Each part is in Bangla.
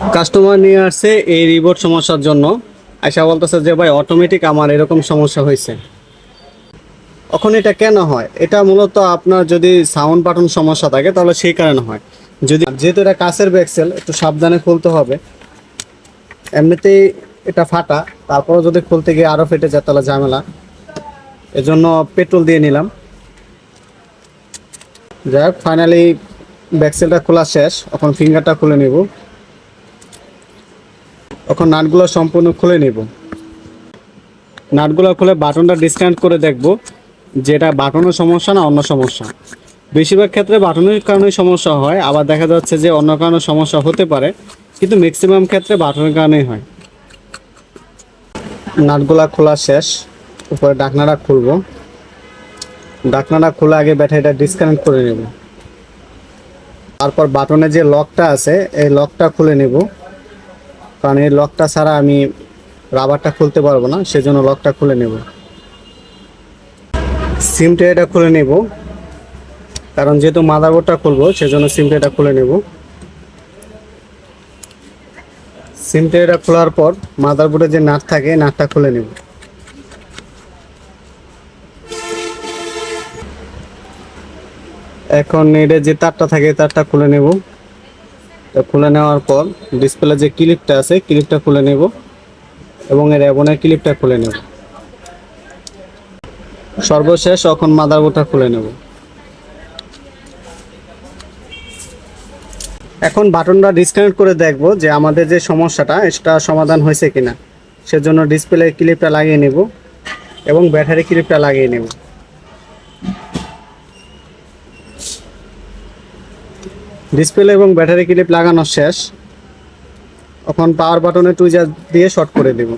কাস্টমার নিয়ে আসছে এই রিবোর্ড সমস্যার জন্য। আশা বলতেছে যে, ভাই অটোমেটিক আমার এরকম সমস্যা হয়েছে। এখন এটা কেন হয়? এটা মূলত আপনার যদি সাউন্ড বাটন সমস্যা থাকে, তাহলে সেই কারণে হয়। যদি যেহেতু এটা কাছের ব্যাক্সেল একটু সাবধানে খুলতে হবে। এমনিতেই এটা ফাটা তারপরে যদি খুলতে গিয়ে আরও ফেটে যায়, তাহলে ঝামেলা। এজন্য পেট্রোল দিয়ে নিলাম। যাই হোক ফাইনালি ব্যাকসেলটা খোলা শেষ। এখন ফিঙ্গারটা খুলে নেব। এখন নাটগুলো সম্পূর্ণ খুলে নেব। নাটগুলো খুলে বাটনটা ডিসকানেক্ট করে দেখব যেটা বাটনের সমস্যা না অন্য সমস্যা। বেশিরভাগ ক্ষেত্রে বাটনের কারণে সমস্যা হয়, আবার দেখা যাচ্ছে যে অন্য কারণে সমস্যা হতে পারে, কিন্তু ম্যাক্সিমাম ক্ষেত্রে বাটনের কারণেই হয়। নাটগুলা খোলা শেষ, উপরে ডাকনাটা খুলবো। ডাকনাটা খুলে আগে ব্যাটারিটা ডিসকানেক্ট করে নেব। তারপর বাটনে যে লকটা আছে, এই লকটা খুলে নেব। কারণ এই লকটা ছাড়া আমি রাবারটা খুলতে পারব না, সেজন্য লকটা খুলে নেব। সিম ট্রেটা খুলে নেব। কারণ যেহেতু মাদারবোর্ডটা খুলবো, সেজন্য সিম ট্রেটা খুলে নেব। সিম ট্রেটা খোলার পর মাদারবোর্ডে যে নাট থাকে নাটটা খুলে নেব। এখন এটা যে তারটা থাকে, তারটা খুলে নেব। তো খুলে নেওয়ার পর ডিসপ্লে যে ক্লিপটা আছে, ক্লিপটা খুলে নেব এবং এর অ্যাবনের ক্লিপটা খুলে নেব। সর্বশেষ এখন মাদারবোর্ডটা খুলে নেব। এখন বাটনটা ডিসকানেক্ট করে দেখব যে আমাদের যে সমস্যাটা, সেটা সমাধান হয়েছে কিনা। সেজন্য ডিসপ্লে ক্লিপটা লাগিয়ে নেব এবং ব্যাটারি ক্লিপটা লাগিয়ে নেব। ডিসপ্লে এবং ব্যাটারি ক্লিপ লাগানো শেষ। এখন পাওয়ার বাটনে টুইজার দিয়ে শর্ট করে দেব।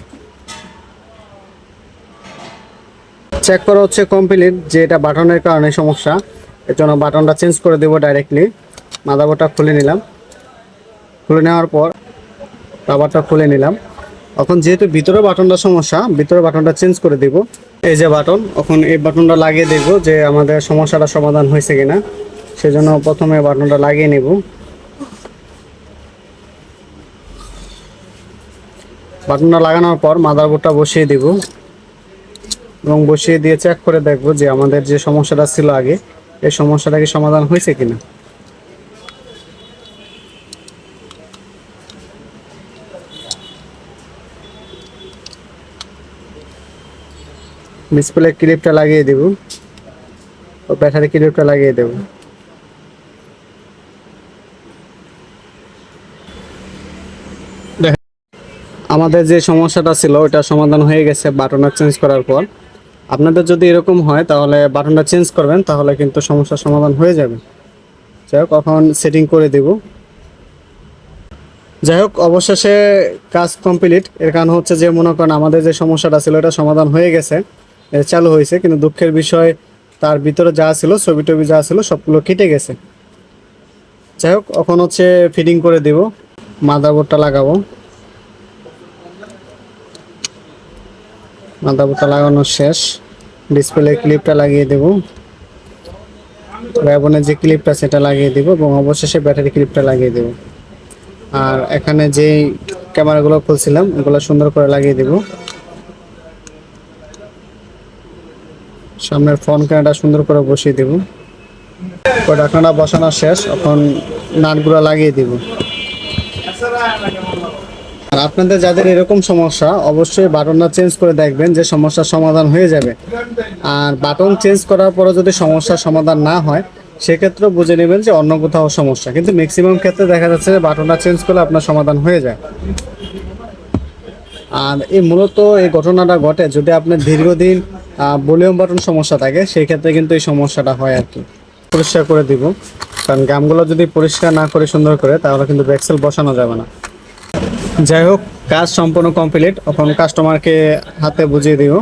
চেক করা হচ্ছে কমপ্লিট যে এটা বাটনের কারণে সমস্যা। এর জন্য বাটনটা চেঞ্জ করে দেবো ডাইরেক্টলি মাদারবোর্ডটা খুলে নিলাম। খুলে নেওয়ার পর রাবারটা খুলে নিলাম। এখন যেহেতু ভিতরে বাটনটা সমস্যা, ভিতরে বাটনটা চেঞ্জ করে দেব। এই যে বাটন এখন এই বাটনটা লাগিয়ে দেখব যে আমাদের সমস্যাটা সমাধান হয়েছে কিনা। সেজন্য প্রথমে বাটনটা লাগিয়ে নেব। বাটনটা লাগানোর পর মাদারবোর্ডটা বসিয়ে দেব এবং বসিয়ে দিয়ে চেক করে দেখব যে আমাদের যে সমস্যাটা ছিল আগে, এই সমস্যাটা কি সমাধান হয়েছে কিনা। ডিসপ্লে ক্লিপটা লাগিয়ে দেব। ও ব্যাটারি ক্লিপটা লাগিয়ে দেব। আমাদের যে সমস্যাটা ছিল ওটা সমাধান হয়ে গেছে বাটনটা চেঞ্জ করার পর। আপনাদের যদি এরকম হয়, তাহলে বাটনটা চেঞ্জ করবেন, তাহলে কিন্তু সমস্যার সমাধান হয়ে যাবে। যাই হোক, এখন সেটিং করে দেব। যাই হোক, অবশেষে কাজ কমপ্লিট এর কারণ হচ্ছে যে, মনে করেন আমাদের যে সমস্যাটা ছিল, এটা সমাধান হয়ে গেছে চালু হয়েছে, কিন্তু দুঃখের বিষয়, তার ভিতরে যা ছিল, ছবি টবি যা ছিল, সবগুলো কেটে গেছে। যাই হোক, এখন হচ্ছে ফিটিং করে দেব। মাদারবোর্ডটা লাগাবো। মাদারবোর্ডটা লাগানো শেষ। ডিসপ্লে ক্লিপটা লাগিয়ে দেব। র্যাবনের যে ক্লিপটা সেটা লাগিয়ে দেব এবং অবশেষে ব্যাটারি ক্লিপটা লাগিয়ে দেব। আর এখানে যে ক্যামেরাগুলো খুলছিলাম ওগুলো সুন্দর করে লাগিয়ে দেব। সামনের ফ্রন্ট ক্যামেরাটা সুন্দর করে বসিয়ে দেব। ঢাকনাটা বসানো শেষ, এখন নাটগুলো লাগিয়ে দেব। আপনাদের যাদের এরকম সমস্যা, অবশ্যই বাটনটা চেঞ্জ করে দেখবেন যে সমস্যার সমাধান হয়ে যাবে। আর বাটন চেঞ্জ করার পরে যদি সমস্যার সমাধান না হয় সেক্ষেত্রে বুঝে নেবেন যে অন্য কোথাও সমস্যা। কিন্তু ম্যাক্সিমাম ক্ষেত্রে দেখা যাচ্ছে যে বাটনটা চেঞ্জ করলে আপনার সমাধান হয়ে যায়। আর এই মূলত এই ঘটনাটা ঘটে যদি আপনার দীর্ঘদিন ভলিউম বাটন সমস্যা থাকে সেই ক্ষেত্রে কিন্তু এই সমস্যাটা হয় আর কি। পরিষ্কার করে দিব। কারণ গামগুলো যদি পরিষ্কার না করে সুন্দর করে, তাহলে কিন্তু ব্যাক্সেল বসানো যাবে না। যাই হোক কাজ সম্পূর্ণ কমপ্লিট এখন কাস্টমারকে হাতে বুঝিয়ে দিব